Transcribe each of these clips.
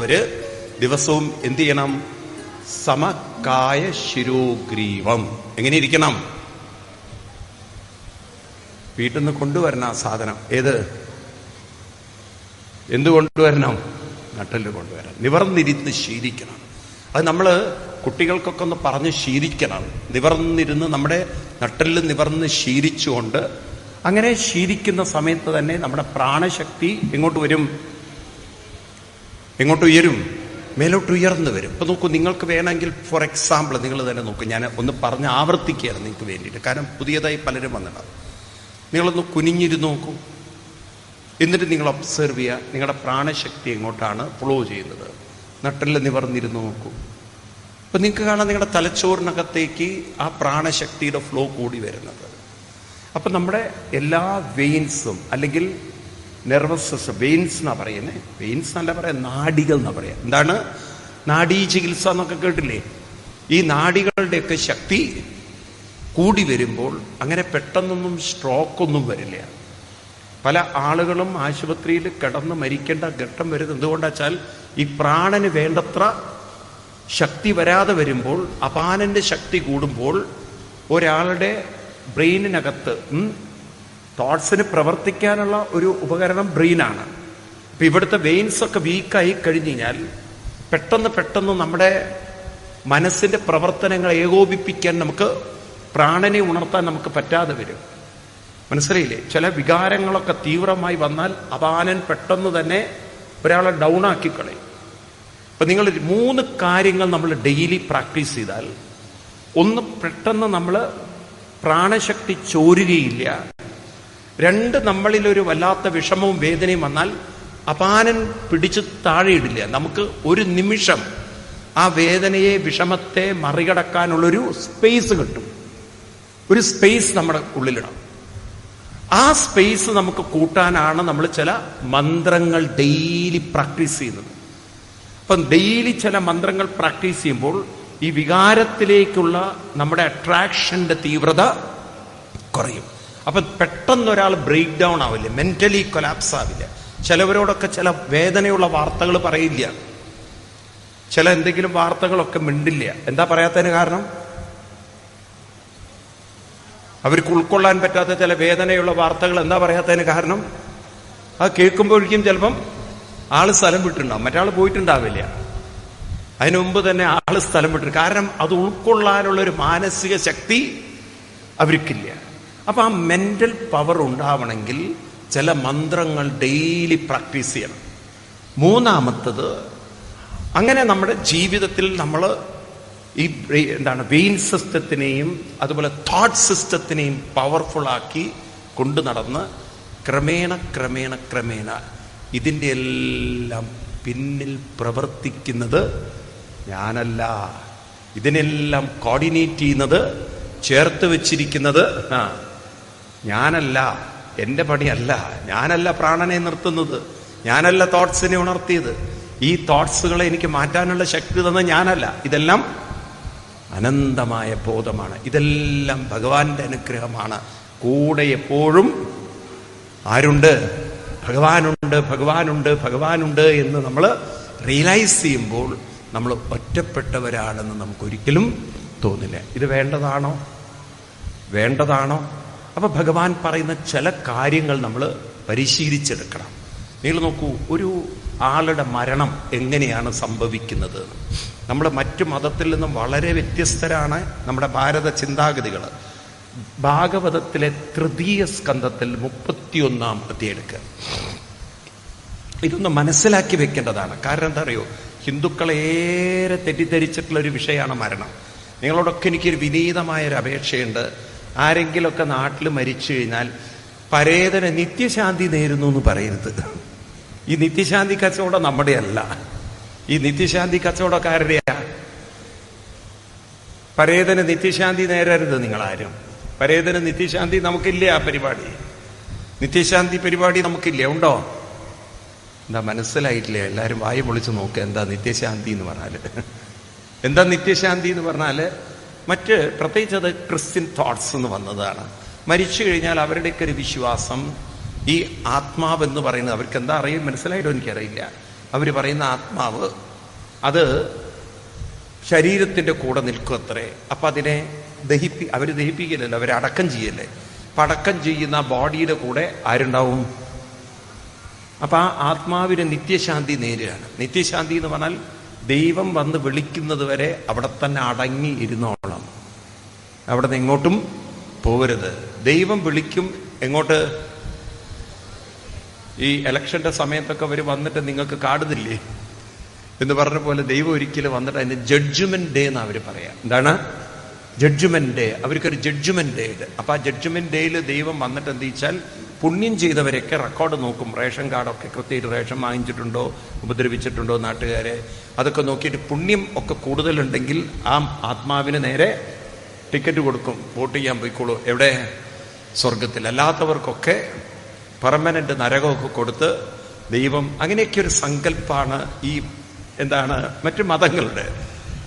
നിൽക്കുന്നവര് ദിവസവും എന്ത് ചെയ്യണം? സമകായ ശിരോഗ്രീവം. എങ്ങനെ ഇരിക്കണം? വീട്ടിൽ നിന്ന് കൊണ്ടുവരണം ആ സാധനം. ഏത്? എന്ത് കൊണ്ടുവരണം? നട്ടൽ കൊണ്ടുവരണം. നിവർന്നിരുന്ന് ശീലിക്കണം. അത് നമ്മൾ കുട്ടികൾക്കൊക്കെ ഒന്ന് പറഞ്ഞ് ശീലിക്കണം. നിവർന്നിരുന്ന് നമ്മുടെ നട്ടൽ നിവർന്ന് ശീലിച്ചുകൊണ്ട് അങ്ങനെ ശീലിക്കുന്ന സമയത്ത് തന്നെ നമ്മുടെ പ്രാണശക്തി എങ്ങോട്ട് വരും? എങ്ങോട്ട് ഉയരും? മേലോട്ട് ഉയർന്നു വരും. ഇപ്പൊ നോക്കൂ നിങ്ങൾക്ക് വേണമെങ്കിൽ ഫോർ എക്സാമ്പിൾ നിങ്ങൾ തന്നെ നോക്കൂ. ഞാൻ ഒന്ന് പറഞ്ഞ് ആവർത്തിക്കുകയാണ് നിങ്ങൾക്ക് വേണ്ടിയിട്ട്. കാരണം പുതിയതായി പലരും വന്നിട്ടുണ്ട് നിങ്ങളൊന്ന് കുനിഞ്ഞിരുന്ന് നോക്കൂ. എന്നിട്ട് നിങ്ങൾ ഒബ്സർവ് ചെയ്യുക നിങ്ങളുടെ പ്രാണശക്തി എങ്ങോട്ടാണ് ഫ്ലോ ചെയ്യുന്നത്. നട്ടിൽ നിവർന്നിരുന്ന് നോക്കൂ. അപ്പൊ നിങ്ങൾക്ക് കാണാം നിങ്ങളുടെ തലച്ചോറിനകത്തേക്ക് ആ പ്രാണശക്തിയുടെ ഫ്ലോ കൂടി വരുന്നത്. അപ്പൊ നമ്മുടെ എല്ലാ വെയിൻസും അല്ലെങ്കിൽ നെർവസ് വെയിൻസ് എന്നാ പറയുന്നത് വെയിൻസ് എന്നല്ല പറയാം നാടികൾ എന്നാ പറയാം. എന്താണ്? നാഡീ ചികിത്സ എന്നൊക്കെ കേട്ടില്ലേ? ഈ നാടികളുടെയൊക്കെ ശക്തി കൂടി വരുമ്പോൾ അങ്ങനെ പെട്ടെന്നൊന്നും സ്ട്രോക്ക് ഒന്നും വരില്ല. പല ആളുകളും ആശുപത്രിയിൽ കിടന്ന് മരിക്കേണ്ട ഘട്ടം വരുന്നത് എന്തുകൊണ്ടാച്ചാൽ ഈ പ്രാണന് വേണ്ടത്ര ശക്തി വരാതെ വരുമ്പോൾ അപാനന്റെ ശക്തി കൂടുമ്പോൾ ഒരാളുടെ ബ്രെയിനിനകത്ത് തോട്ട്സിന് പ്രവർത്തിക്കാനുള്ള ഒരു ഉപകരണം ബ്രെയിനാണ്. അപ്പൊ ഇവിടുത്തെ വെയിൻസ് ഒക്കെ വീക്കായി കഴിഞ്ഞു കഴിഞ്ഞാൽ പെട്ടെന്ന് പെട്ടെന്ന് നമ്മുടെ മനസ്സിന്റെ പ്രവർത്തനങ്ങൾ ഏകോപിപ്പിക്കാൻ നമുക്ക് പ്രാണനെ ഉണർത്താൻ നമുക്ക് പറ്റാതെ വരും. മനസ്സിലായില്ലേ? ചില വികാരങ്ങളൊക്കെ തീവ്രമായി വന്നാൽ അപാനൻ പെട്ടെന്ന് തന്നെ ഒരാളെ ഡൗൺ ആക്കി കളയും. അപ്പൊ നിങ്ങൾ മൂന്ന് കാര്യങ്ങൾ നമ്മൾ ഡെയിലി പ്രാക്ടീസ് ചെയ്താൽ ഒന്ന് പെട്ടെന്ന് നമ്മൾ പ്രാണശക്തി ചോരുകയില്ല. രണ്ട് നമ്മളിൽ ഒരു വല്ലാത്ത വിഷമവും വേദനയും വന്നാൽ അപാനൻ പിടിച്ച് താഴെയിടില്ല. നമുക്ക് ഒരു നിമിഷം ആ വേദനയെ വിഷമത്തെ മറികടക്കാനുള്ളൊരു സ്പേസ് കിട്ടും. ഒരു സ്പേസ് നമ്മുടെ ഉള്ളിലിടാം. ആ സ്പേസ് നമുക്ക് കൂട്ടാനാണ് നമ്മൾ ചില മന്ത്രങ്ങൾ ഡെയിലി പ്രാക്ടീസ് ചെയ്യുന്നത്. അപ്പം ഡെയിലി ചില മന്ത്രങ്ങൾ പ്രാക്ടീസ് ചെയ്യുമ്പോൾ ഈ വികാരത്തിലേക്കുള്ള നമ്മുടെ അട്രാക്ഷന്റെ തീവ്രത കുറയും. അപ്പൊ പെട്ടെന്ന് ഒരാൾ ബ്രേക്ക് ഡൗൺ ആവില്ല മെന്റലി കൊലാപ്സ് ആവില്ല. ചിലവരോടൊക്കെ ചില വേദനയുള്ള വാർത്തകൾ പറയില്ല. ചില എന്തെങ്കിലും വാർത്തകളൊക്കെ മിണ്ടില്ല. എന്താ പറയാത്തതിന് കാരണം? അവർക്ക് ഉൾക്കൊള്ളാൻ പറ്റാത്ത ചില വേദനയുള്ള വാർത്തകൾ എന്താ പറയാത്തതിന് കാരണം? അത് കേൾക്കുമ്പോഴേക്കും ചിലപ്പം ആൾ സ്ഥലം വിട്ടിട്ടുണ്ടാവും. മറ്റാൾ പോയിട്ടുണ്ടാവില്ല. അതിനു മുമ്പ് തന്നെ ആൾ സ്ഥലം വിട്ടു കാരണം അത് ഉൾക്കൊള്ളാനുള്ള ഒരു മാനസിക ശക്തി അവർക്കില്ല. അപ്പൊ ആ മെന്റൽ പവർ ഉണ്ടാവണമെങ്കിൽ ചില മന്ത്രങ്ങൾ ഡെയിലി പ്രാക്ടീസ് ചെയ്യണം. മൂന്നാമത്തത് അങ്ങനെ നമ്മുടെ ജീവിതത്തിൽ നമ്മൾ ഈ എന്താണ് വെയിൻ സിസ്റ്റത്തിനെയും അതുപോലെ തോട്ട് സിസ്റ്റത്തിനെയും പവർഫുൾ ആക്കി കൊണ്ടു നടന്ന് ക്രമേണ ക്രമേണ ക്രമേണ ഇതിന്റെ എല്ലാം പിന്നിൽ പ്രവർത്തിക്കുന്നത് ഞാനല്ല. ഇതിനെല്ലാം കോർഡിനേറ്റ് ചെയ്യുന്നത് ചേർത്ത് വെച്ചിരിക്കുന്നത് ആ ഞാനല്ല എന്റെ പണിയല്ല. ഞാനല്ല പ്രാണനെ നിർത്തുന്നത്. ഞാനല്ല തോട്ട്സിനെ ഉണർത്തിയത്. ഈ തോട്ട്സുകളെ എനിക്ക് മാറ്റാനുള്ള ശക്തി തന്ന ഞാനല്ല. ഇതെല്ലാം അനന്തമായ ബോധമാണ്. ഇതെല്ലാം ഭഗവാന്റെ അനുഗ്രഹമാണ്. കൂടെ എപ്പോഴും ആരുണ്ട്? ഭഗവാനുണ്ട് ഭഗവാനുണ്ട് ഭഗവാനുണ്ട് എന്ന് നമ്മൾ റിയലൈസ് ചെയ്യുമ്പോൾ നമ്മൾ ഒറ്റപ്പെട്ടവരാണെന്ന് നമുക്കൊരിക്കലും തോന്നില്ല. ഇത് വേണ്ടതാണോ? വേണ്ടതാണോ? അപ്പൊ ഭഗവാൻ പറയുന്ന ചില കാര്യങ്ങൾ നമ്മൾ പരിശീലിച്ചെടുക്കണം. നിങ്ങൾ നോക്കൂ ഒരു ആളുടെ മരണം എങ്ങനെയാണ് സംഭവിക്കുന്നത്? നമ്മുടെ മറ്റു മതത്തിൽ നിന്നും വളരെ വ്യത്യസ്തരാണ് നമ്മുടെ ഭാരത ചിന്താഗതികൾ. ഭാഗവതത്തിലെ തൃതീയ സ്കന്ധത്തിൽ മുപ്പത്തിയൊന്നാം എടുക്കുക ഇതൊന്ന് മനസ്സിലാക്കി വെക്കേണ്ടതാണ്. കാരണം എന്താ അറിയോ? ഹിന്ദുക്കളേറെ തെറ്റിദ്ധരിച്ചിട്ടുള്ള ഒരു വിഷയമാണ് മരണം. നിങ്ങളോടൊക്കെ എനിക്കൊരു വിനീതമായ ഒരു അപേക്ഷയുണ്ട്. ആരെങ്കിലുമൊക്കെ നാട്ടിൽ മരിച്ചു കഴിഞ്ഞാൽ പരേതന നിത്യശാന്തി നേരുന്നു എന്ന് പറയരുത്. ഈ നിത്യശാന്തി കച്ചവടം നമ്മുടെ അല്ല ഈ നിത്യശാന്തി കച്ചവടക്കാരുടെയാ. പരേതന നിത്യശാന്തി നേരരുത് നിങ്ങളാരും. പരേതന നിത്യശാന്തി നമുക്കില്ല ആ പരിപാടി? നിത്യശാന്തി പരിപാടി നമുക്കില്ല? ഉണ്ടോ? എന്താ മനസ്സിലായിട്ടില്ല? എല്ലാവരും വായു പൊളിച്ച് നോക്ക് എന്താ നിത്യശാന്തി എന്ന് പറഞ്ഞാൽ. എന്താ നിത്യശാന്തി എന്ന് പറഞ്ഞാൽ മറ്റ് പ്രത്യേകിച്ച് അത് ക്രിസ്ത്യൻ തോട്ട്സ് എന്ന് വന്നതാണ്. മരിച്ചു കഴിഞ്ഞാൽ അവരുടെയൊക്കെ ഒരു വിശ്വാസം ഈ ആത്മാവെന്ന് പറയുന്നത് അവർക്ക് എന്താ അറിയും മനസ്സിലായിട്ടോ എനിക്കറിയില്ല. അവർ പറയുന്ന ആത്മാവ് അത് ശരീരത്തിന്റെ കൂടെ നിൽക്കും അത്രേ അപ്പം അതിനെ ദഹിപ്പി അവർ ദഹിപ്പിക്കില്ലല്ലോ അവർ അടക്കം ചെയ്യല്ലേ. അപ്പം അടക്കം ചെയ്യുന്ന ബോഡിയുടെ കൂടെ ആരുണ്ടാവും? അപ്പം ആ ആത്മാവിന് നിത്യശാന്തി നേരുകയാണ് നിത്യശാന്തി എന്ന് പറഞ്ഞാൽ ദൈവം വന്ന് വിളിക്കുന്നത് വരെ അവിടെ തന്നെ അടങ്ങി ഇരുന്നോളാം അവിടെ നിന്ന് എങ്ങോട്ടും പോകരുത് ദൈവം വിളിക്കും എങ്ങോട്ട്? ഈ ഇലക്ഷന്റെ സമയത്തൊക്കെ അവർ വന്നിട്ട് നിങ്ങൾക്ക് കാടുന്നില്ലേ? എന്ന് പറഞ്ഞ പോലെ ദൈവം ഒരിക്കലും വന്നിട്ട് അതിന് ജഡ്ജ്മെന്റ് ഡേ എന്ന് അവർ പറയാം. എന്താണ്? ജഡ്ജ്മെന്റ് ഡേ അവർക്കൊരു ജഡ്ജ്മെന്റ് ഡേ ഉണ്ട്. അപ്പൊ ആ ജഡ്ജ്മെന്റ് ഡേയിൽ ദൈവം വന്നിട്ട് എന്ത് വെച്ചാൽ പുണ്യം ചെയ്തവരൊക്കെ റെക്കോർഡ് നോക്കും. റേഷൻ കാർഡൊക്കെ കൃത്യമായിട്ട് റേഷൻ വാങ്ങിച്ചിട്ടുണ്ടോ ഉപദ്രവിച്ചിട്ടുണ്ടോ നാട്ടുകാരെ? അതൊക്കെ നോക്കിയിട്ട് പുണ്യം ഒക്കെ കൂടുതലുണ്ടെങ്കിൽ ആ ആത്മാവിന് നേരെ ടിക്കറ്റ് കൊടുക്കും. വോട്ട് ചെയ്യാൻ പോയിക്കോളൂ. എവിടെ? സ്വർഗത്തിൽ അല്ലാത്തവർക്കൊക്കെ പെർമനന്റ് നരകമൊക്കെ കൊടുത്ത് ദൈവം അങ്ങനെയൊക്കെ ഒരു സങ്കല്പമാണ് ഈ എന്താണ് മറ്റു മതങ്ങളുടെ.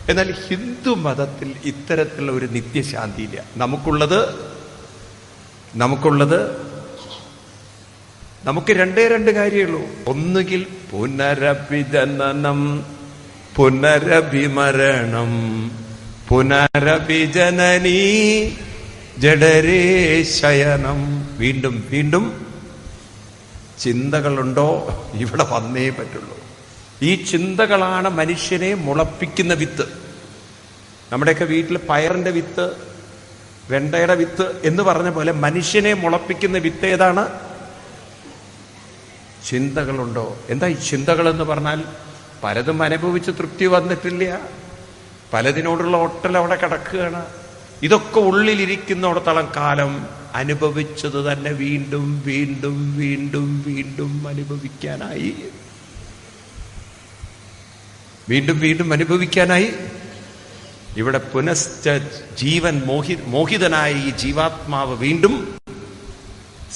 എന്നാൽ ഹിന്ദു മതത്തിൽ ഇത്തരത്തിലുള്ള ഒരു നിത്യശാന്തി ഇല്ല നമുക്കുള്ളത് നമുക്കുള്ളത് നമുക്ക് രണ്ടേ രണ്ട് കാര്യമുള്ളൂ. ഒന്നുകിൽ പുനരഭിജനനം പുനരഭിമരണം. പുനരഭിജനനീ ജഡരേ ശയനം. വീണ്ടും വീണ്ടും ചിന്തകളുണ്ടോ? ഇവിടെ വന്നേ പറ്റുള്ളൂ. ഈ ചിന്തകളാണ് മനുഷ്യനെ മുളപ്പിക്കുന്ന വിത്ത്. നമ്മുടെയൊക്കെ വീട്ടിൽ പയറിന്റെ വിത്ത് വെണ്ടയുടെ വിത്ത് എന്ന് പറഞ്ഞ പോലെ മനുഷ്യനെ മുളപ്പിക്കുന്ന വിത്ത് ഏതാണ്? ചിന്തകളുണ്ടോ? എന്താ ഈ ചിന്തകൾ എന്ന് പറഞ്ഞാൽ പലതും അനുഭവിച്ച് തൃപ്തി വന്നിട്ടില്ല. പലതിനോടുള്ള ഒട്ടൽ അവിടെ കിടക്കുകയാണ്. ഇതൊക്കെ ഉള്ളിലിരിക്കുന്നിടത്തോളം കാലം അനുഭവിച്ചത് തന്നെ വീണ്ടും വീണ്ടും വീണ്ടും വീണ്ടും അനുഭവിക്കാനായി. വീണ്ടും വീണ്ടും അനുഭവിക്കാനായി. ഇവിടെ പുനശ്ച ജീവൻ മോഹി മോഹിതനായ ഈ ജീവാത്മാവ് വീണ്ടും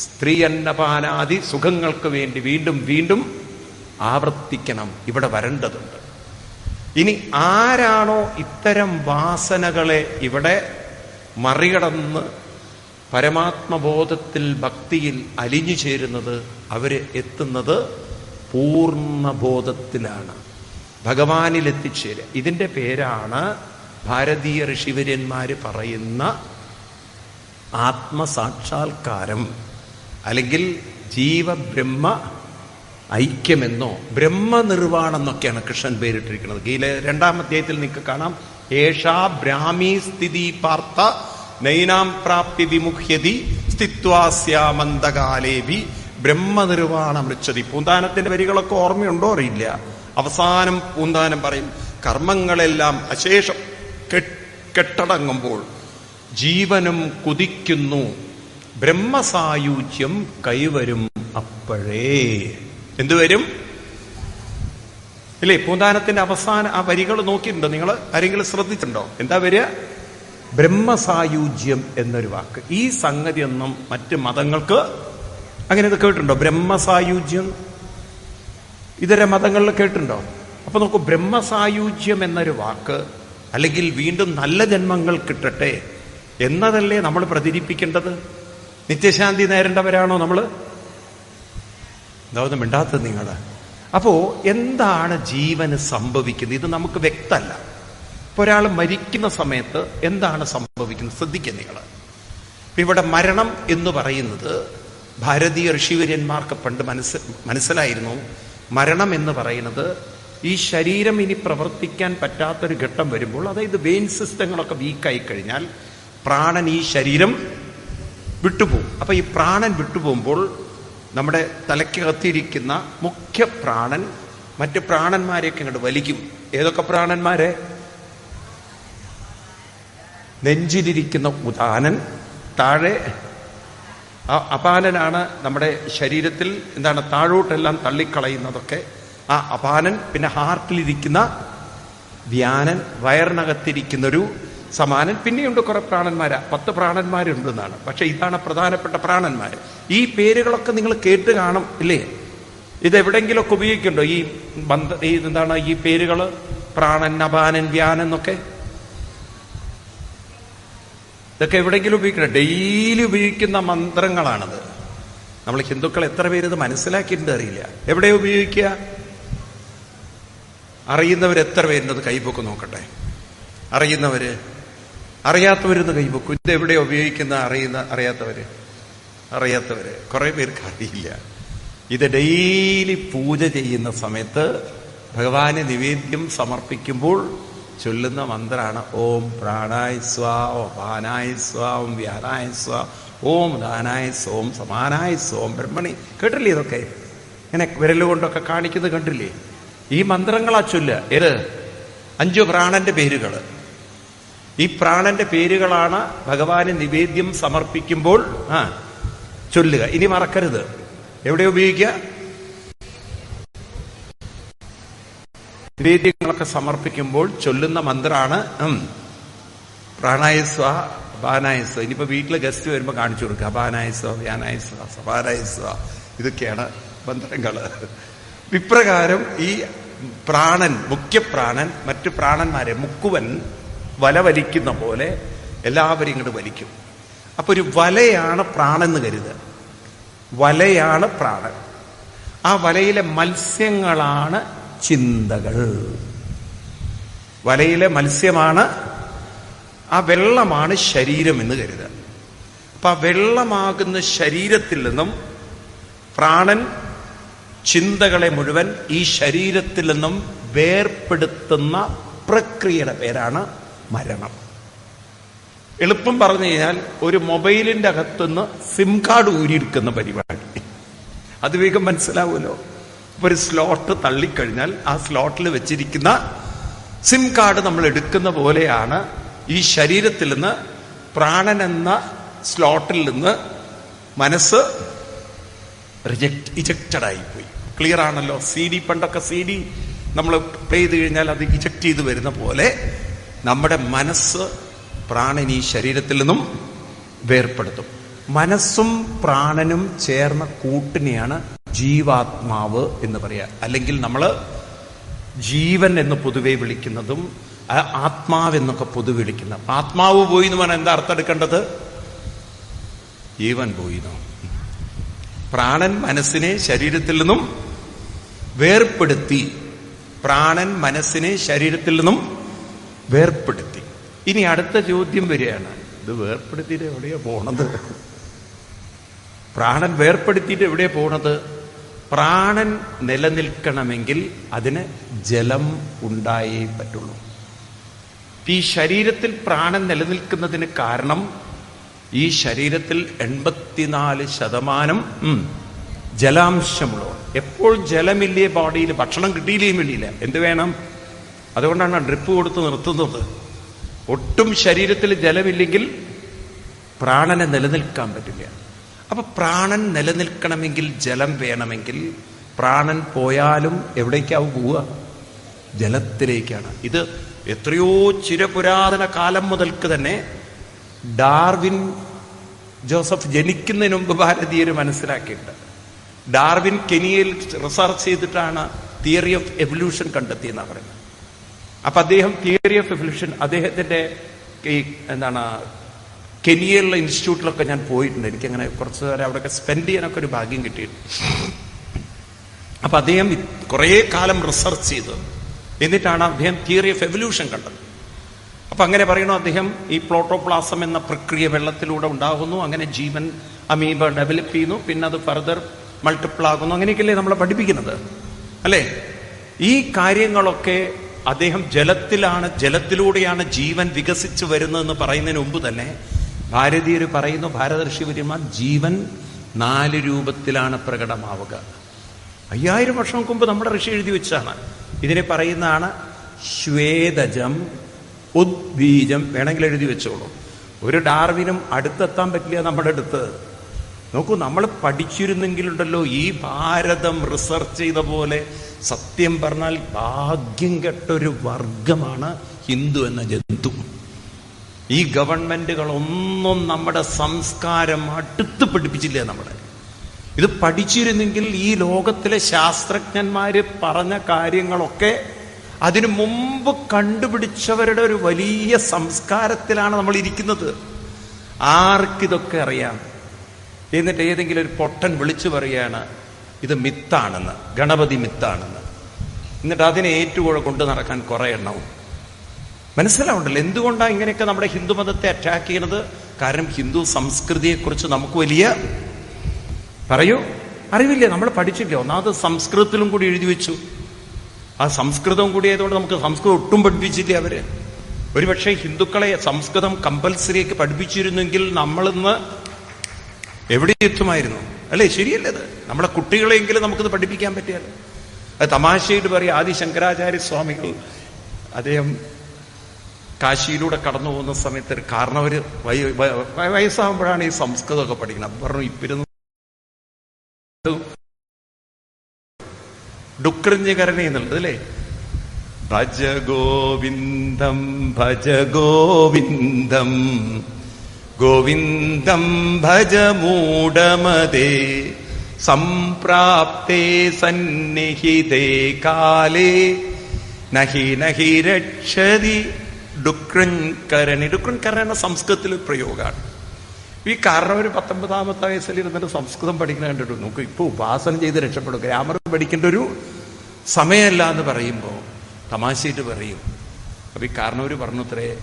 സ്ത്രീ അന്നപാനാദി സുഖങ്ങൾക്ക് വേണ്ടി വീണ്ടും വീണ്ടും ആവർത്തിക്കണം. ഇവിടെ വരേണ്ടതുണ്ട്. ഇനി ആരാണോ ഇത്തരം വാസനകളെ ഇവിടെ മറികടന്ന് പരമാത്മബോധത്തിൽ ഭക്തിയിൽ അലിഞ്ഞു ചേരുന്നത് അവർ എത്തുന്നത് പൂർണബോധത്തിലാണ് ഭഗവാനിൽ എത്തിച്ചേരുക ഇതിന്റെ പേരാണ് ഭാരതീയ ഋഷിവര്യന്മാർ പറയുന്ന ആത്മസാക്ഷാത്കാരം. അല്ലെങ്കിൽ ജീവ ബ്രഹ്മ ഐക്യമെന്നോ ബ്രഹ്മനിർവാണം എന്നൊക്കെയാണ് കൃഷ്ണൻ പേരിട്ടിരിക്കുന്നത്. ഗീല രണ്ടാം അധ്യായത്തിൽ നിങ്ങൾക്ക് കാണാം. ഏഷാ ബ്രാഹ്മി സ്ഥിതി പാർത്ഥ നൈനാം പ്രാപ്തി വിമുഖ്യതി സ്ഥിത്വാസ്യാമന്തകാലേവി ബ്രഹ്മനിർവാണം മൃച്ഛതി പൂന്താനത്തിന്റെ വരികളൊക്കെ ഓർമ്മയുണ്ടോ? അറിയില്ല. അവസാനം പൂന്താനം പറയും കർമ്മങ്ങളെല്ലാം അശേഷം കെട്ടടങ്ങുമ്പോൾ ജീവനും കുതിക്കുന്നു. ബ്രഹ്മസായുജ്യം കൈവരും അപ്പോഴേ. എന്തുവരും അല്ലേ പൂന്താനത്തിന്റെ അവസാന ആ വരികൾ നോക്കിയിട്ടുണ്ടോ നിങ്ങൾ? ആരെങ്കിലും ശ്രദ്ധിച്ചിട്ടുണ്ടോ? എന്താ വരിക? ബ്രഹ്മസായുജ്യം എന്നൊരു വാക്ക്. ഈ സംഗതി ഒന്നും മറ്റ് മതങ്ങൾക്ക് അങ്ങനെ ഇത് കേട്ടിട്ടുണ്ടോ? ബ്രഹ്മസായുജ്യം. ഇതര മതങ്ങളിൽ കേട്ടിട്ടുണ്ടോ? അപ്പൊ നോക്കൂ ബ്രഹ്മസായുജ്യം എന്നൊരു വാക്ക് അല്ലെങ്കിൽ വീണ്ടും നല്ല ജന്മങ്ങൾ കിട്ടട്ടെ എന്നതല്ലേ നമ്മൾ പ്രചരിപ്പിക്കേണ്ടത്? നിത്യശാന്തി നേരേണ്ടവരാണോ നമ്മൾ എന്താ മിണ്ടാത്തത് നിങ്ങൾ അപ്പോ എന്താണ് ജീവന് സംഭവിക്കുന്നത്? ഇത് നമുക്ക് വ്യക്തമല്ല. ഇപ്പൊ ഒരാൾ മരിക്കുന്ന സമയത്ത് എന്താണ് സംഭവിക്കുന്നത്? ശ്രദ്ധിക്കുക നിങ്ങൾ ഇവിടെ മരണം എന്ന് പറയുന്നത് ഭാരതീയ ഋഷിവര്യന്മാർക്ക് പണ്ട് മനസ്സ് മനസ്സിലായിരുന്നു. മരണം എന്ന് പറയുന്നത് ഈ ശരീരം ഇനി പ്രവർത്തിക്കാൻ പറ്റാത്തൊരു ഘട്ടം വരുമ്പോൾ അതായത് വെയിൻ സിസ്റ്റങ്ങളൊക്കെ വീക്കായി കഴിഞ്ഞാൽ പ്രാണൻ ഈ ശരീരം വിട്ടുപോകും. അപ്പൊ ഈ പ്രാണൻ വിട്ടുപോകുമ്പോൾ നമ്മുടെ തലയ്ക്കകത്തിരിക്കുന്ന മുഖ്യ പ്രാണൻ മറ്റ് പ്രാണന്മാരെയൊക്കെ ഇങ്ങോട്ട് വലിക്കും. ഏതൊക്കെ പ്രാണന്മാരെ? നെഞ്ചിലിരിക്കുന്ന ഉദാനൻ താഴെ ആ അപാനനാണ് നമ്മുടെ ശരീരത്തിൽ എന്താണ് താഴോട്ടെല്ലാം തള്ളിക്കളയുന്നതൊക്കെ. ആ അപാനൻ പിന്നെ ഹാർട്ടിലിരിക്കുന്ന വ്യാനൻ വയറിനകത്തിരിക്കുന്നൊരു സമാനൻ പിന്നെയുണ്ട് കുറെ പ്രാണന്മാരാ. പത്ത് പ്രാണന്മാരുണ്ടെന്നാണ്. പക്ഷെ ഇതാണ് പ്രധാനപ്പെട്ട പ്രാണന്മാർ ഈ പേരുകളൊക്കെ നിങ്ങൾ കേട്ട് കാണും ഇല്ലേ? ഇത് എവിടെങ്കിലുമൊക്കെ ഉപയോഗിക്കുന്നുണ്ടോ? ഈ ബന്ധ ഈ എന്താണ് ഈ പേരുകൾ പ്രാണൻ അപാനൻ വ്യാനൻ എന്നൊക്കെ? ഇതൊക്കെ എവിടെയെങ്കിലും ഉപയോഗിക്കണം. ഡെയിലി ഉപയോഗിക്കുന്ന മന്ത്രങ്ങളാണത്. നമ്മൾ ഹിന്ദുക്കൾ എത്ര പേര് ഇത് മനസ്സിലാക്കിയിട്ടുണ്ട് അറിയില്ല. എവിടെ ഉപയോഗിക്കുക? അറിയുന്നവർ എത്ര പേരുന്നത് കൈപ്പൊക്ക് നോക്കട്ടെ. അറിയുന്നവര് അറിയാത്തവരൊന്ന് കൈവക്കും ഇത് എവിടെ ഉപയോഗിക്കുന്ന അറിയുന്ന അറിയാത്തവര്? അറിയാത്തവര്. കുറെ പേർക്ക് അറിയില്ല. ഇത് ഡെയിലി പൂജ ചെയ്യുന്ന സമയത്ത് ഭഗവാന് നിവേദ്യം സമർപ്പിക്കുമ്പോൾ ചൊല്ലുന്ന മന്ത്രാണ് ഓം പ്രാണായ സ്വാം പാനായ സ്വാം വ്യാനായ സ്വാ ഓം ദാനായ സോം സമാനായ സോം ബ്രഹ്മണി. കേട്ടില്ലേ ഇതൊക്കെ? ഇങ്ങനെ വിരലുകൊണ്ടൊക്കെ കാണിക്കുന്നത് കണ്ടില്ലേ? ഈ മന്ത്രങ്ങളാ ചൊല്ലുക. ഏത്? അഞ്ചു പ്രാണന്റെ പേരുകൾ. ഈ പ്രാണന്റെ പേരുകളാണ് ഭഗവാന് നിവേദ്യം സമർപ്പിക്കുമ്പോൾ ആ ചൊല്ലുക. ഇനി മറക്കരുത്. എവിടെ ഉപയോഗിക്കുക? നിവേദ്യങ്ങളൊക്കെ സമർപ്പിക്കുമ്പോൾ ചൊല്ലുന്ന മന്ത്രാണ് പ്രാണായസ്വ ബാനായസ്വ സ്വ അപാനായ സ്വ ഇനിയിപ്പോ വീട്ടിൽ ഗസ്റ്റ് വരുമ്പോ കാണിച്ചു കൊടുക്കുക അപാനായ വ്യാനായസ്വ സപാനായസ്വ. സ്വ സപാനായ സ്വ ഇതൊക്കെയാണ് മന്ത്രങ്ങൾ. ഇപ്രകാരം ഈ പ്രാണൻ മുഖ്യപ്രാണൻ മറ്റു പ്രാണന്മാരെ മുക്കുവൻ വല വലിക്കുന്ന പോലെ എല്ലാവരും ഇങ്ങോട്ട് വലിക്കും. അപ്പൊ ഒരു വലയാണ് പ്രാണെന്ന് കരുതുക. വലയാണ് പ്രാണൻ. ആ വലയിലെ മത്സ്യങ്ങളാണ് ചിന്തകൾ. വലയിലെ മത്സ്യമാണ് ആ വെള്ളമാണ് ശരീരം എന്ന് കരുതുക. അപ്പൊ ആ വെള്ളമാകുന്ന ശരീരത്തിൽ നിന്നും പ്രാണൻ ചിന്തകളെ മുഴുവൻ ഈ ശരീരത്തിൽ നിന്നും വേർപ്പെടുത്തുന്ന പ്രക്രിയയുടെ പേരാണ് മരണം. എളുപ്പം പറഞ്ഞു കഴിഞ്ഞാൽ ഒരു മൊബൈലിന്റെ അകത്തുനിന്ന് സിം കാർഡ് ഊരിയെടുക്കുന്ന പരിപാടി. അത് വേഗം മനസ്സിലാവുമല്ലോ. ഒരു സ്ലോട്ട് തള്ളിക്കഴിഞ്ഞാൽ ആ സ്ലോട്ടിൽ വെച്ചിരിക്കുന്ന സിം കാർഡ് നമ്മൾ എടുക്കുന്ന പോലെയാണ് ഈ ശരീരത്തിൽ നിന്ന് പ്രാണൻ എന്ന സ്ലോട്ടിൽ നിന്ന് മനസ്സ് റിജക്ട് ഇജക്റ്റഡ് ആയിപ്പോയി. ക്ലിയർ ആണല്ലോ? സി ഡി പണ്ടൊക്കെ സി ഡി നമ്മൾ പ്ലേ ചെയ്ത് കഴിഞ്ഞാൽ അത് ഇജക്ട് ചെയ്ത് വരുന്ന പോലെ നമ്മുടെ മനസ്സ് പ്രാണൻ ഈ ശരീരത്തിൽ നിന്നും വേർപ്പെടുത്തും. മനസ്സും പ്രാണനും ചേർന്ന കൂട്ടിനെയാണ് ജീവാത്മാവ് എന്ന് പറയുക അല്ലെങ്കിൽ നമ്മൾ ജീവൻ എന്ന് പൊതുവെ വിളിക്കുന്നതും ആത്മാവെന്നൊക്കെ പൊതുവെ വിളിക്കുന്ന. ആത്മാവ് പോയി എന്ന് പറഞ്ഞാൽ എന്താ അർത്ഥം എടുക്കേണ്ടത്? ജീവൻ പോയി പ്രാണൻ മനസ്സിനെ ശരീരത്തിൽ നിന്നും വേർപ്പെടുത്തി പ്രാണൻ മനസ്സിനെ ശരീരത്തിൽ നിന്നും വേർപ്പെടുത്തി. ഇനി അടുത്ത ചോദ്യം വരികയാണ്. ഇത് വേർപ്പെടുത്തിയിട്ട് എവിടെയാ പോണത്? പ്രാണൻ വേർപ്പെടുത്തിയിട്ട് എവിടെയാ പോണത്? പ്രാണൻ നിലനിൽക്കണമെങ്കിൽ അതിന് ജലം ഉണ്ടായേ പറ്റുള്ളൂ. ഈ ശരീരത്തിൽ പ്രാണൻ നിലനിൽക്കുന്നതിന് കാരണം ഈ ശരീരത്തിൽ എൺപത്തിനാല് ശതമാനം ജലാംശമുള്ളൂ എപ്പോൾ ജലമില്ലേ ബോഡിയിൽ? ഭക്ഷണം കിട്ടിയില്ലേയും വേണ്ടിയില്ല. എന്ത് വേണം? അതുകൊണ്ടാണ് ഡ്രിപ്പ് കൊടുത്ത് നിർത്തുന്നത്. ഒട്ടും ശരീരത്തിൽ ജലമില്ലെങ്കിൽ പ്രാണനെ നിലനിൽക്കാൻ പറ്റില്ല. അപ്പൊ പ്രാണൻ നിലനിൽക്കണമെങ്കിൽ ജലം വേണമെങ്കിൽ പ്രാണൻ പോയാലും എവിടേക്കാവും പോവുക? ജലത്തിലേക്കാണ്. ഇത് എത്രയോ ചിരപുരാതന കാലം മുതൽക്ക് തന്നെ ഡാർവിൻ ജോസഫ് ജനിക്കുന്നതിന് മുമ്പ് ഭാരതീയർ മനസ്സിലാക്കിയിട്ടുണ്ട്. ഡാർവിൻ കെനിയയിൽ റിസർച്ച് ചെയ്തിട്ടാണ് തിയറി ഓഫ് എവല്യൂഷൻ കണ്ടെത്തിയെന്നാണ് പറയുന്നത്. അപ്പൊ അദ്ദേഹം തിയറി ഓഫ് എവല്യൂഷൻ അദ്ദേഹത്തിന്റെ ഈ എന്താണ് കെനിയയിലുള്ള ഇൻസ്റ്റിറ്റ്യൂട്ടിലൊക്കെ ഞാൻ പോയിട്ടുണ്ട്. എനിക്ക് അങ്ങനെ കുറച്ച് നേരം അവിടെയൊക്കെ സ്പെൻഡ് ചെയ്യാനൊക്കെ ഒരു ഭാഗ്യം കിട്ടിയിട്ടുണ്ട്. അപ്പൊ അദ്ദേഹം കുറേ കാലം റിസർച്ച് ചെയ്തത് എന്നിട്ടാണ് അദ്ദേഹം തിയറി ഓഫ് എവല്യൂഷൻ കണ്ടത്. അപ്പൊ അങ്ങനെ പറയണു അദ്ദേഹം ഈ പ്ലോട്ടോപ്ലാസം എന്ന പ്രക്രിയ വെള്ളത്തിലൂടെ ഉണ്ടാകുന്നു. അങ്ങനെ ജീവൻ അമീബ ഡെവലപ്പ് ചെയ്യുന്നു. പിന്നെ അത് ഫർദർ മൾട്ടിപ്പിൾ ആകുന്നു. അങ്ങനെയൊക്കെയല്ലേ നമ്മളെ പഠിപ്പിക്കുന്നത്? അല്ലേ? ഈ കാര്യങ്ങളൊക്കെ അദ്ദേഹം ജലത്തിലാണ് ജലത്തിലൂടെയാണ് ജീവൻ വികസിച്ചു വരുന്നതെന്ന് പറയുന്നതിന് മുമ്പ് തന്നെ ഭാരതീയർ പറയുന്നു ഭാരതർഷിവര്യന്മാർ ജീവൻ നാല് രൂപത്തിലാണ് പ്രകടമാവുക. അയ്യായിരം വർഷം മുമ്പ് നമ്മുടെ ഋഷി എഴുതി വെച്ചാണ് ഇതിനെ പറയുന്നതാണ് ശ്വേതജം ഉദ്ബീജം വേണമെങ്കിൽ എഴുതി വെച്ചോളൂ. ഒരു ഡാർവിനും അടുത്തെത്താൻ പറ്റില്ല നമ്മുടെ അടുത്ത്. നോക്കൂ നമ്മൾ പഠിച്ചിരുന്നെങ്കിലുണ്ടല്ലോ ഈ ഭാരതം റിസർച്ച് ചെയ്ത പോലെ സത്യം പറഞ്ഞാൽ ഭാഗ്യം കെട്ടൊരു വർഗമാണ് ഹിന്ദു എന്ന ജന്തു. ഈ ഗവൺമെന്റുകൾ ഒന്നും നമ്മുടെ സംസ്കാരം അടുത്ത് പഠിപ്പിച്ചില്ല നമ്മുടെ ഇത് പഠിച്ചിരുന്നെങ്കിൽ ഈ ലോകത്തിലെ ശാസ്ത്രജ്ഞന്മാര് പറഞ്ഞ കാര്യങ്ങളൊക്കെ അതിനു മുമ്പ് കണ്ടുപിടിച്ചവരുടെ ഒരു വലിയ സംസ്കാരത്തിലാണ് നമ്മൾ ഇരിക്കുന്നത്. ആർക്കിതൊക്കെ അറിയാം? എന്നിട്ട് ഏതെങ്കിലും ഒരു പൊട്ടൻ വിളിച്ചു പറയാണ് ഇത് മിത്താണെന്ന് ഗണപതി മിത്താണെന്ന്. എന്നിട്ട് അതിനെ ഏറ്റുകൂടെ കൊണ്ടു നടക്കാൻ കുറെ എണ്ണവും. മനസ്സിലാവുണ്ടല്ലോ എന്തുകൊണ്ടാണ് ഇങ്ങനെയൊക്കെ നമ്മുടെ ഹിന്ദു മതത്തെ അറ്റാക്ക് ചെയ്യുന്നത്? കാരണം ഹിന്ദു സംസ്കൃതിയെക്കുറിച്ച് നമുക്ക് വലിയ പറയൂ അറിവില്ലേ? നമ്മൾ പഠിച്ചില്ല? ഒന്നാമത് സംസ്കൃതത്തിലും കൂടി എഴുതി വെച്ചു. ആ സംസ്കൃതവും കൂടി ആയതുകൊണ്ട് നമുക്ക് സംസ്കൃതം ഒട്ടും പഠിപ്പിച്ചില്ല അവർ? ഒരുപക്ഷെ ഹിന്ദുക്കളെ സംസ്കൃതം കമ്പൽസറിയൊക്കെ പഠിപ്പിച്ചിരുന്നെങ്കിൽ നമ്മളിന്ന് എവിടെ എത്തുമായിരുന്നു? അല്ലേ ശരിയല്ലേ അത്? നമ്മുടെ കുട്ടികളെങ്കിലും നമുക്കിത് പഠിപ്പിക്കാൻ പറ്റിയാലോ അത് തമാശയിട്ട് പറയും. ആദി ശങ്കരാചാര്യ സ്വാമികൾ അദ്ദേഹം കാശിയിലൂടെ കടന്നു പോകുന്ന സമയത്ത് വയ- വയസ്സാകുമ്പോഴാണ് ഈ സംസ്കൃതമൊക്കെ പഠിക്കുന്നത്. പറഞ്ഞു ഇപ്പിരുന്ന് ഡുക്രിഞ്ഞകരണി എന്നുള്ളത് അല്ലേ? ഭജ ഗോവിന്ദം ഭജ ഗോവിന്ദം ഗോവിന്ദം മൂഢമതേ. സംപ്രാപ്തേ സന്നിഹിതേ കാലേ. നഹി നഹി രക്ഷതി. ഡുക്രൻകരണി ഡുക്രൻകരണ എന്ന സംസ്കൃതത്തിൽ പ്രയോഗമാണ്. ഈ കാരണം ഒരു പത്തൊമ്പതാമത്തെ വയസ്സിൽ ഇരുന്നിട്ട് സംസ്കൃതം പഠിക്കുന്ന കണ്ടിട്ട് നമുക്ക് ഇപ്പൊ ഉപാസനം ചെയ്ത് രക്ഷപ്പെടും. ഗ്രാമർ പഠിക്കേണ്ട ഒരു സമയമല്ല എന്ന് പറയുമ്പോൾ തമാശയിട്ട് പറയും. അപ്പൊ ഈ കാരണവര് പറഞ്ഞത്രേ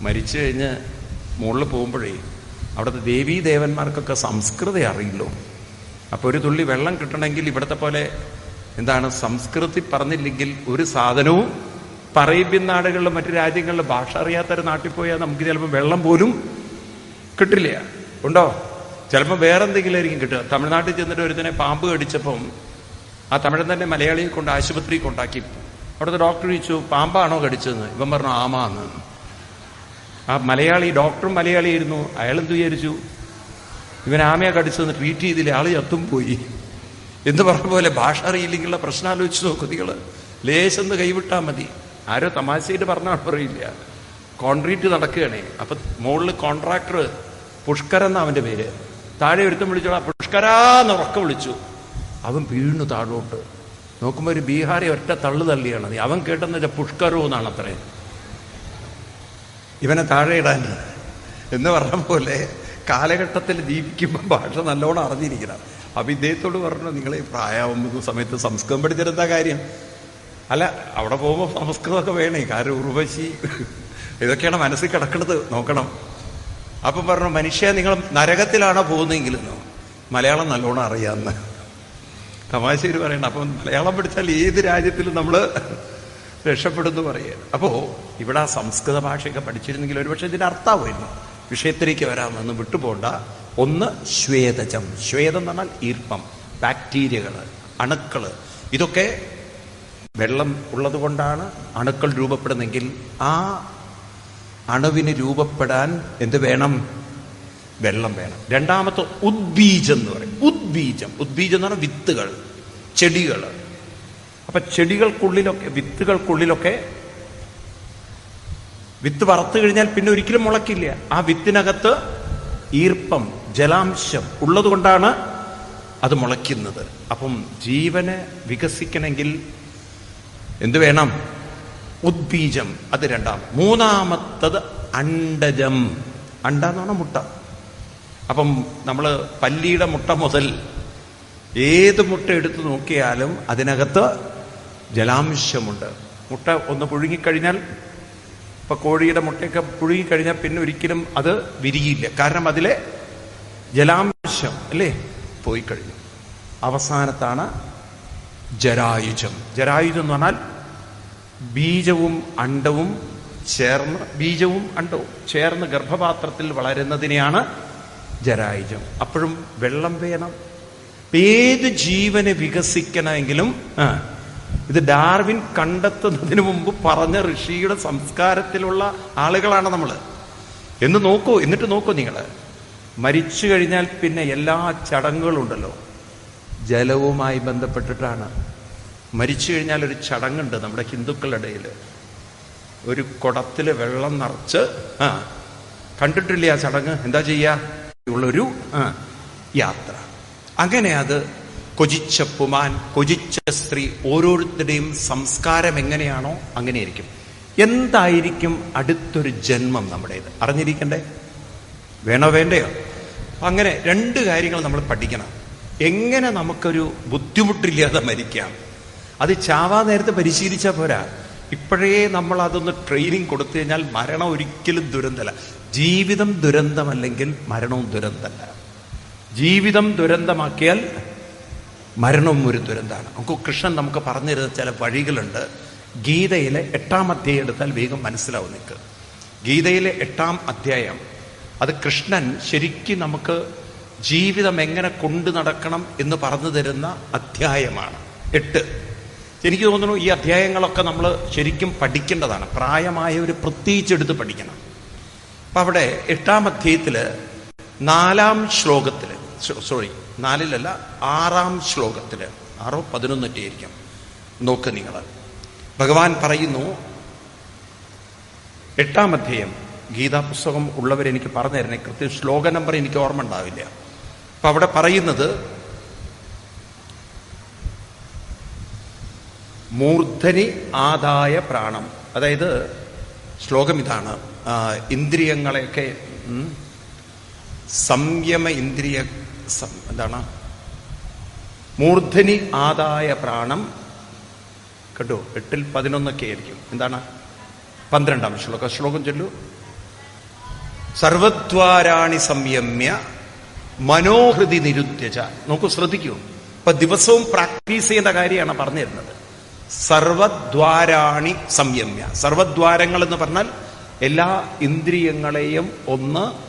മരിച്ചു കഴിഞ്ഞ് മുകളിൽ പോകുമ്പോഴേ അവിടുത്തെ ദേവീ ദേവന്മാർക്കൊക്കെ സംസ്കൃതി അറിയില്ലോ അപ്പോൾ ഒരു തുള്ളി വെള്ളം കിട്ടണമെങ്കിൽ ഇവിടുത്തെ പോലെ എന്താണ് സംസ്കൃതി പറഞ്ഞില്ലെങ്കിൽ ഒരു സാധനവും പറയിപ്പിൻ നാടുകളിലും മറ്റു രാജ്യങ്ങളിലും ഭാഷ അറിയാത്തൊരു നാട്ടിൽ പോയാൽ നമുക്ക് ചിലപ്പോൾ വെള്ളം പോലും കിട്ടില്ല. ഉണ്ടോ? ചിലപ്പോൾ വേറെ എന്തെങ്കിലും ആയിരിക്കും കിട്ടുക. തമിഴ്നാട്ടിൽ ചെന്നിട്ട് ഒരുത്തനെ പാമ്പ് കടിച്ചപ്പം ആ തമിഴൻ തന്നെ മലയാളിയെ കൊണ്ട് ആശുപത്രി കൊണ്ടാക്കി. അവിടുത്തെ ഡോക്ടർ ചോദിച്ചു പാമ്പാണോ കടിച്ചതെന്ന്? ഇവൻ പറഞ്ഞു ആമാന്ന് ആ മലയാളി ഡോക്ടറും മലയാളിയായിരുന്നു. അയാൾ എന്ത് വിചാരിച്ചു? ഇവൻ ആമയെ കടിച്ചതെന്ന് ട്രീറ്റ് ചെയ്തില്ല? ആൾ ചത്തും പോയി. എന്ന് പറഞ്ഞ പോലെ ഭാഷ അറിയില്ലെങ്കിലുള്ള പ്രശ്നം ആലോചിച്ച് നോക്കും നിങ്ങൾ ലേശന്ന് കൈവിട്ടാൽ മതി. ആരോ തമാശയായിട്ട് പറഞ്ഞാൽ പറയില്ല. കോൺക്രീറ്റ് നടക്കുകയാണേ. അപ്പൊ മുകളിൽ കോൺട്രാക്ടർ പുഷ്കർ എന്ന അവന്റെ പേര്. താഴെ ഒരുത്തം വിളിച്ചോളാം. പുഷ്കരാന്ന് ഉറക്കം വിളിച്ചു. അവൻ വീണു താഴോട്ട്. നോക്കുമ്പോൾ ഒരു ബീഹാറി ഒറ്റ തള്ളു തള്ളിയാണ്. അവൻ കേട്ടെന്ന് വെച്ചാൽ പുഷ്കരോ എന്നാണ് അത്രയും ഇവനെ താഴെ ഇടാൻ എന്ന് പറഞ്ഞ പോലെ കാലഘട്ടത്തിൽ ജീവിക്കുമ്പോൾ ഭാഷ നല്ലോണം അറിഞ്ഞിരിക്കണം. അപ്പം ഇദ്ദേഹത്തോട് പറഞ്ഞു നിങ്ങൾ ഈ പ്രായമാകുമ്പോൾ സമയത്ത് സംസ്കൃതം പഠിച്ചിരുന്ന കാര്യം. അല്ല അവിടെ പോകുമ്പോൾ സംസ്കൃതമൊക്കെ വേണേ കാരണം ഉർവശി. ഇതൊക്കെയാണ് മനസ്സിൽ കിടക്കുന്നത് നോക്കണം. അപ്പം പറഞ്ഞു മനുഷ്യ നിങ്ങൾ നരകത്തിലാണോ പോകുന്നതെങ്കിലെന്നോ? മലയാളം നല്ലോണം അറിയാമെന്ന് തമാശയിൽ പറയണം അപ്പം മലയാളം പഠിച്ചാൽ ഏത് രാജ്യത്തിലും നമ്മൾ രക്ഷപ്പെടുന്നു പറയുക അപ്പോൾ ഇവിടെ ആ സംസ്കൃത ഭാഷയൊക്കെ പഠിച്ചിരുന്നെങ്കിൽ ഒരുപക്ഷെ ഇതിന്റെ അർത്ഥമായിരുന്നു. വിഷയത്തിലേക്ക് വരാമെന്ന് വിട്ടുപോണ്ട. ഒന്ന് ശ്വേതജം. ശ്വേതം എന്ന് പറഞ്ഞാൽ ഈർപ്പം ബാക്ടീരിയകൾ അണുക്കൾ ഇതൊക്കെ വെള്ളം ഉള്ളതുകൊണ്ടാണ് അണുക്കൾ രൂപപ്പെടുന്നെങ്കിൽ ആ അണുവിന് രൂപപ്പെടാൻ എന്ത് വേണം? വെള്ളം വേണം. രണ്ടാമത്തെ ഉദ്ബീജം എന്ന് പറയും. ഉദ്ബീജം. ഉദ്ബീജം എന്ന് പറഞ്ഞാൽ വിത്തുകൾ ചെടികൾ. അപ്പൊ ചെടികൾക്കുള്ളിലൊക്കെ വിത്തുകൾക്കുള്ളിലൊക്കെ വിത്ത് വറുത്തു കഴിഞ്ഞാൽ പിന്നെ ഒരിക്കലും മുളക്കില്ല ആ വിത്തിനകത്ത് ഈർപ്പം ജലാംശം ഉള്ളതുകൊണ്ടാണ് അത് മുളയ്ക്കുന്നത്. അപ്പം ജീവന് വികസിക്കണമെങ്കിൽ എന്തു വേണം? ഉദ്ബീജം. അത് രണ്ടാം. മൂന്നാമത്തത് അണ്ടജം. അണ്ട എന്ന് പറഞ്ഞാൽ മുട്ട. അപ്പം നമ്മൾ പല്ലിയുടെ മുട്ട മുതൽ ഏത് മുട്ട എടുത്തു നോക്കിയാലും അതിനകത്ത് ജലാംശമുണ്ട്. മുട്ട ഒന്ന് പുഴുങ്ങിക്കഴിഞ്ഞാൽ ഇപ്പൊ കോഴിയുടെ മുട്ടയൊക്കെ പുഴുങ്ങിക്കഴിഞ്ഞാൽ പിന്നെ ഒരിക്കലും അത് വിരിയില്ല. കാരണം അതിലെ ജലാംശം അല്ലേ? പോയി കഴിഞ്ഞു അവസാനത്താണ് ജരായുജം. ജരായുജം എന്ന് പറഞ്ഞാൽ ബീജവും അണ്ടവും ചേർന്ന് ബീജവും അണ്ടവും ചേർന്ന് ഗർഭപാത്രത്തിൽ വളരുന്നതിനെയാണ് ജരായുജം. അപ്പോഴും വെള്ളം വേണം. ഏത് ജീവനെ വികസിക്കണമെങ്കിലും ഇത് ഡാർവിൻ കണ്ടെത്തുന്നതിന് മുമ്പ് പറഞ്ഞ ഋഷിയുടെ സംസ്കാരത്തിലുള്ള ആളുകളാണ് നമ്മൾ എന്ന് നോക്കൂ എന്നിട്ട് നോക്കൂ നിങ്ങൾ മരിച്ചു കഴിഞ്ഞാൽ പിന്നെ എല്ലാ ചടങ്ങുകളും ഉണ്ടല്ലോ ജലവുമായി ബന്ധപ്പെട്ടിട്ടാണ്. മരിച്ചു കഴിഞ്ഞാൽ ഒരു ചടങ്ങുണ്ട് നമ്മുടെ ഹിന്ദുക്കളുടെ ഇടയിൽ ഒരു കുടത്തിൽ വെള്ളം നിറച്ച് ആ കണ്ടിട്ടില്ല ആ ചടങ്ങ്? എന്താ ചെയ്യാ? ഉള്ളൊരു യാത്ര. അങ്ങനെ അത് കൊജിച്ച പുമാൻ കൊജിച്ച സ്ത്രീ ഓരോരുത്തരുടെയും സംസ്കാരം എങ്ങനെയാണോ അങ്ങനെയായിരിക്കും. എന്തായിരിക്കും അടുത്തൊരു ജന്മം നമ്മുടേത്? അറിഞ്ഞിരിക്കണ്ടേ? വേണോ വേണ്ടയോ? അങ്ങനെ രണ്ട് കാര്യങ്ങൾ നമ്മൾ പഠിക്കണം. എങ്ങനെ നമുക്കൊരു ബുദ്ധിമുട്ടില്ലാതെ മരിക്കാം? അത് ചാവാ നേരത്തെ പരിശീലിച്ചാൽ പോരാ. ഇപ്പോഴേ നമ്മൾ അതൊന്ന് ട്രെയിനിങ് കൊടുത്തു കഴിഞ്ഞാൽ മരണം ഒരിക്കലും ദുരന്തമല്ല. ജീവിതം ദുരന്തമല്ലെങ്കിൽ മരണവും ദുരന്തമല്ല. ജീവിതം ദുരന്തമാക്കിയാൽ മരണവും ഒരു ദുരന്തമാണ്. നമുക്ക് കൃഷ്ണൻ നമുക്ക് പറഞ്ഞു തരുന്ന ചില വഴികളുണ്ട്. ഗീതയിലെ എട്ടാം അധ്യായം എടുത്താൽ വേഗം മനസ്സിലാവും നിൽക്ക് ഗീതയിലെ എട്ടാം അധ്യായം. അത് കൃഷ്ണൻ ശരിക്കും നമുക്ക് ജീവിതം എങ്ങനെ കൊണ്ടു നടക്കണം എന്ന് പറഞ്ഞു തരുന്ന അധ്യായമാണ്. എട്ട്. എനിക്ക് തോന്നുന്നു ഈ അധ്യായങ്ങളൊക്കെ നമ്മൾ ശരിക്കും പഠിക്കേണ്ടതാണ്. പ്രായമായവർ പ്രത്യേകിച്ചെടുത്ത് പഠിക്കണം. അപ്പം അവിടെ എട്ടാം അധ്യായത്തിൽ നാലാം ശ്ലോകത്തിൽ സോറി നാലിലല്ല ആറാം ശ്ലോകത്തിൽ ആറോ പതിനൊന്നൊക്കെ ആയിരിക്കും നോക്ക് നിങ്ങൾ ഭഗവാൻ പറയുന്നു എട്ടാം അധ്യായം ഗീതാ പുസ്തകം ഉള്ളവർ എനിക്ക് പറഞ്ഞു തരണേ കൃത്യം ശ്ലോക നമ്പർ എനിക്ക് ഓർമ്മ ഉണ്ടാവില്ല. അപ്പൊ അവിടെ പറയുന്നത് മൂർധനി ആദായ പ്രാണം. അതായത് ശ്ലോകം ഇതാണ്. ഇന്ദ്രിയങ്ങളെയൊക്കെ സംയമ ഇന്ദ്രിയ എന്താണ്? മൂർധനി ആദായ പ്രാണം. കേട്ടോ എട്ടിൽ പതിനൊന്നൊക്കെ ആയിരിക്കും. എന്താണ്? പന്ത്രണ്ടാം ശ്ലോകം. ശ്ലോകം ചൊല്ലു. സർവദ്വാരാണി സംയമ്യ മനോഹൃതി നിരുദ്ധ്യജ. നോക്കൂ ശ്രദ്ധിക്കൂ. ഇപ്പൊ ദിവസവും പ്രാക്ടീസ് ചെയ്യുന്ന കാര്യമാണ് പറഞ്ഞു തരുന്നത് സർവദ്വാരാണി സംയമ്യ. സർവദ്വാരങ്ങൾ എന്ന് പറഞ്ഞാൽ എല്ലാ ഇന്ദ്രിയങ്ങളെയും ഒന്ന്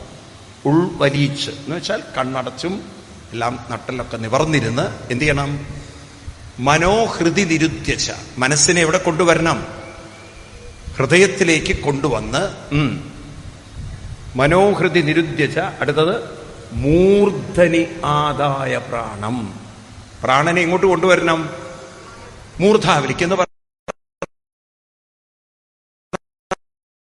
ഉൾവലിയിച്ച്. എന്ന് വെച്ചാൽ കണ്ണടച്ചും എല്ലാം നട്ടലൊക്കെ നിവർന്നിരുന്ന് എന്ത് ചെയ്യണം? മനോഹൃതി നിരുദ്ധ്യച്ച മനസ്സിനെ എവിടെ കൊണ്ടുവരണം? ഹൃദയത്തിലേക്ക് കൊണ്ടുവന്ന് മനോഹൃതി നിരുദ്ധ്യച്ച അടുത്തത് മൂർധനി ആദായ പ്രാണം. പ്രാണനെ എങ്ങോട്ട് കൊണ്ടുവരണം? മൂർധാവിലേക്ക് എന്ന്